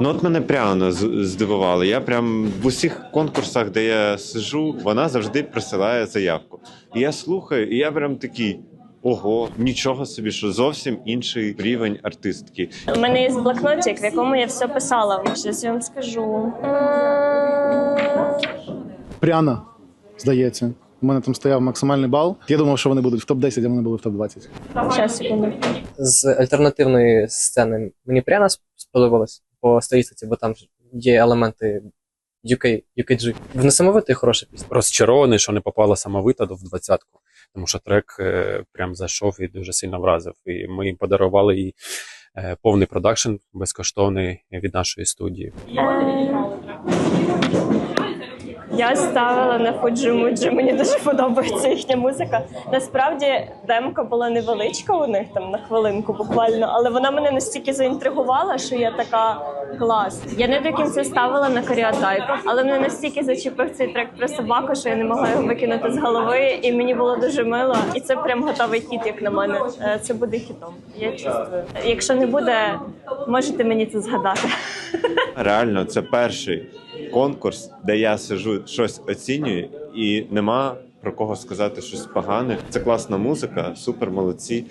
Ну от мене прямо з- здивувало. Я прям в усіх конкурсах, де я сижу, вона завжди присилає заявку. І я слухаю, і я прям такий. Ого, нічого собі, що зовсім інший рівень артистки. У мене є блокнотик, в якому я все писала. Щас я вам скажу. Пряна, здається. У мене там стояв максимальний бал. Я думав, що вони будуть в топ-10, а вони були в топ-20. Щас, секунду. З альтернативної сцени мені прямо сподобалось по стилістиці, бо там ж є елементи UK, UKG. В несамовитий хороша пісня. розчарований, що не попала самовита до в двадцятку, тому що трек е, прям зайшов і дуже сильно вразив. І ми їм подарували їй е, повний продакшн безкоштовний від нашої студії. Я ставила на Фуджі Муджі, мені дуже подобається їхня музика. Насправді демка була невеличка у них там на хвилинку буквально, але вона мене настільки заінтригувала, що я така клас. Я не до кінця ставила на каріатайп, але мене настільки зачепив цей трек про собаку, що я не могла його викинути з голови, і мені було дуже мило. І це прям готовий хіт, як на мене. Е, Це буде хітом. Я чувствую. Якщо не буде, можете мені це згадати. Реально, це перший конкурс, де я сижу, щось оцінюю, і нема про кого сказати щось погане. Це класна музика, супер молодці.